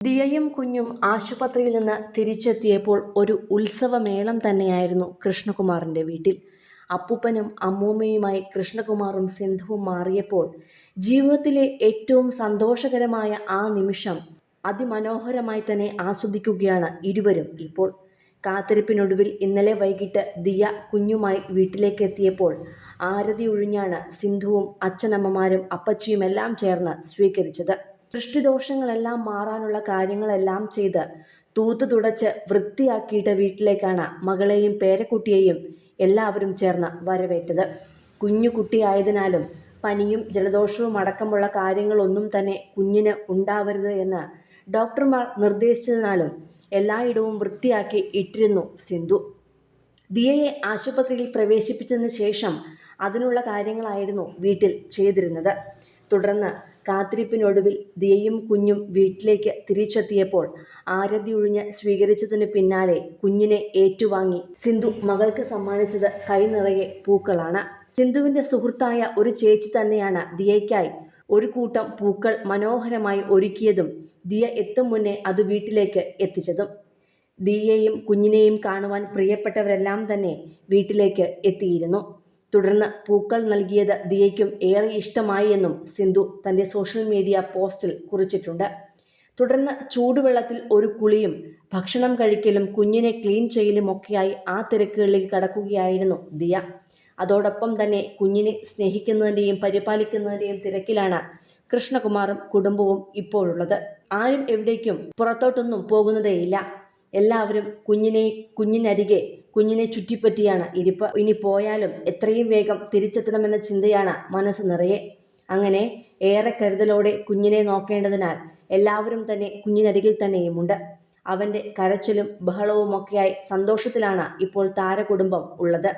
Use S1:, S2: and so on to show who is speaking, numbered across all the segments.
S1: ദിയയും കുഞ്ഞും ആശുപത്രിയിൽ നിന്ന് തിരിച്ചെത്തിയപ്പോൾ ഒരു ഉത്സവമേളം തന്നെയായിരുന്നു കൃഷ്ണകുമാറിന്റെ വീട്ടിൽ. അപ്പൂപ്പനും അമ്മൂമ്മയുമായി കൃഷ്ണകുമാറും സിന്ധുവും മാറിയപ്പോൾ ജീവിതത്തിലെ ഏറ്റവും സന്തോഷകരമായ ആ നിമിഷം അതിമനോഹരമായി തന്നെ ആസ്വദിക്കുകയാണ് ഇരുവരും ഇപ്പോൾ. കാത്തിരിപ്പിനൊടുവിൽ ഇന്നലെ വൈകിട്ട് ദിയ കുഞ്ഞുമായി വീട്ടിലേക്ക് എത്തിയപ്പോൾ ആരതി ഒഴിഞ്ഞാണ് സിന്ധുവും അച്ഛനമ്മമാരും അപ്പച്ചിയുമെല്ലാം ചേർന്ന് സ്വീകരിച്ചത്. ദൃഷ്ടിദോഷങ്ങളെല്ലാം മാറാനുള്ള കാര്യങ്ങളെല്ലാം ചെയ്ത് തൂത്ത് തുടച്ച് വൃത്തിയാക്കിയിട്ട വീട്ടിലേക്കാണ് മകളെയും പേരക്കുട്ടിയെയും എല്ലാവരും ചേർന്ന് വരവേറ്റത്. കുഞ്ഞു കുട്ടിയായതിനാലും പനിയും ജലദോഷവും അടക്കമുള്ള കാര്യങ്ങളൊന്നും തന്നെ കുഞ്ഞിന് ഉണ്ടാവരുത് എന്ന് ഡോക്ടർമാർ നിർദ്ദേശിച്ചതിനാലും എല്ലായിടവും വൃത്തിയാക്കി ഇട്ടിരുന്നു സിന്ധു. ദിയയെ ആശുപത്രിയിൽ പ്രവേശിപ്പിച്ചതിന് ശേഷം അതിനുള്ള കാര്യങ്ങളായിരുന്നു വീട്ടിൽ ചെയ്തിരുന്നത്. തുടർന്ന് കാത്തിരിപ്പിനൊടുവിൽ ദിയയും കുഞ്ഞും വീട്ടിലേക്ക് തിരിച്ചെത്തിയപ്പോൾ ആരതി ഒഴിഞ്ഞ് സ്വീകരിച്ചതിന് പിന്നാലെ കുഞ്ഞിനെ ഏറ്റുവാങ്ങി. സിന്ധു മകൾക്ക് സമ്മാനിച്ചത് കൈ നിറയെ പൂക്കളാണ്. സിന്ധുവിന്റെ സുഹൃത്തായ ഒരു ചേച്ചി തന്നെയാണ് ദിയയ്ക്കായി ഒരു കൂട്ടം പൂക്കൾ മനോഹരമായി ഒരുക്കിയതും ദിയ എത്തും മുന്നേ അത് വീട്ടിലേക്ക് എത്തിച്ചതും. ദിയയെയും കുഞ്ഞിനെയും കാണുവാൻ പ്രിയപ്പെട്ടവരെല്ലാം തന്നെ വീട്ടിലേക്ക് എത്തിയിരുന്നു. തുടർന്ന് പൂക്കൾ നൽകിയത് ദിയയ്ക്കും ഏറെ ഇഷ്ടമായി എന്നും സിന്ധു തന്റെ സോഷ്യൽ മീഡിയ പോസ്റ്റിൽ കുറിച്ചിട്ടുണ്ട്. തുടർന്ന് ചൂടുവെള്ളത്തിൽ ഒരു കുളിയും ഭക്ഷണം കഴിക്കലും കുഞ്ഞിനെ ക്ലീൻ ചെയ്യലും ഒക്കെയായി ആ തിരക്കുകളിലേക്ക് കടക്കുകയായിരുന്നു ദിയ. അതോടൊപ്പം തന്നെ കുഞ്ഞിനെ സ്നേഹിക്കുന്നതിന്റെയും പരിപാലിക്കുന്നതിന്റെയും തിരക്കിലാണ് കൃഷ്ണകുമാറും കുടുംബവും ഇപ്പോഴുള്ളത്. ആരും എവിടേക്കും പുറത്തോട്ടൊന്നും പോകുന്നതേയില്ല. എല്ലാവരും കുഞ്ഞിനെ കുഞ്ഞിനരികെ കുഞ്ഞിനെ ചുറ്റിപ്പറ്റിയാണ്. ഇരിപ്പ് ഇനി പോയാലും എത്രയും വേഗം തിരിച്ചെത്തണമെന്ന ചിന്തയാണ് മനസ്സ് നിറയെ. അങ്ങനെ ഏറെ കരുതലോടെ കുഞ്ഞിനെ നോക്കേണ്ടതിനാൽ എല്ലാവരും തന്നെ കുഞ്ഞിനരികിൽ തന്നെയുമുണ്ട്. അവന്റെ കരച്ചിലും ബഹളവുമൊക്കെയായി സന്തോഷത്തിലാണ് ഇപ്പോൾ താരകുടുംബം ഉള്ളത്.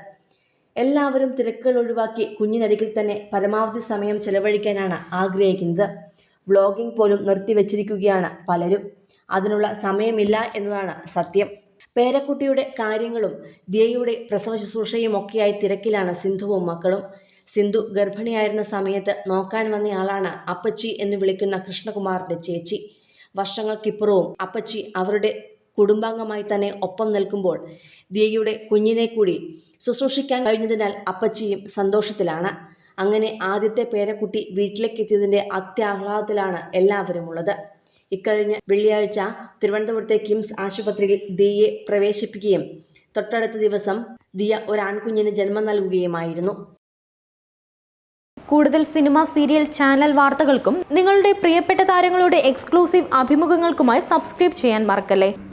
S1: എല്ലാവരും തിരക്കുകൾ ഒഴിവാക്കി കുഞ്ഞിനരികിൽ തന്നെ പരമാവധി സമയം ചെലവഴിക്കാനാണ് ആഗ്രഹിക്കുന്നത്. വ്ളോഗിംഗ് പോലും നിർത്തിവെച്ചിരിക്കുകയാണ് പലരും. അതിനുള്ള സമയമില്ല എന്നതാണ് സത്യം. പേരക്കുട്ടിയുടെ കാര്യങ്ങളും ദിയയുടെ പ്രസവ ശുശ്രൂഷയും ഒക്കെയായി തിരക്കിലാണ് സിന്ധുവും മക്കളും. സിന്ധു ഗർഭിണിയായിരുന്ന സമയത്ത് നോക്കാൻ വന്നയാളാണ് അപ്പച്ചി എന്ന് വിളിക്കുന്ന കൃഷ്ണകുമാറിന്റെ ചേച്ചി. വർഷങ്ങൾക്കിപ്പുറവും അപ്പച്ചി അവരുടെ കുടുംബാംഗമായി തന്നെ ഒപ്പം നിൽക്കുമ്പോൾ ദിയയുടെ കുഞ്ഞിനെ കൂടി ശുശ്രൂഷിക്കാൻ കഴിഞ്ഞതിനാൽ അപ്പച്ചിയും സന്തോഷത്തിലാണ്. അങ്ങനെ ആദ്യത്തെ പേരക്കുട്ടി വീട്ടിലേക്ക് എത്തിയതിന്റെ അത്യാഹ്ലാദത്തിലാണ് എല്ലാവരും ഉള്ളത് ഇക്കഴിഞ്ഞ വെള്ളിയാഴ്ച തിരുവനന്തപുരത്തെ കിംസ് ആശുപത്രിയിൽ ദിയെ പ്രവേശിപ്പിക്കുകയും തൊട്ടടുത്ത ദിവസം ദിയ ഒരു ആൺകുഞ്ഞിന് ജന്മം നൽകുകയുമായിരുന്നു.
S2: കൂടുതൽ സിനിമ സീരിയൽ ചാനൽ വാർത്തകൾക്കും നിങ്ങളുടെ പ്രിയപ്പെട്ട താരങ്ങളുടെ എക്സ്ക്ലൂസീവ് അഭിമുഖങ്ങൾക്കുമായി സബ്സ്ക്രൈബ് ചെയ്യാൻ മറക്കല്ലേ?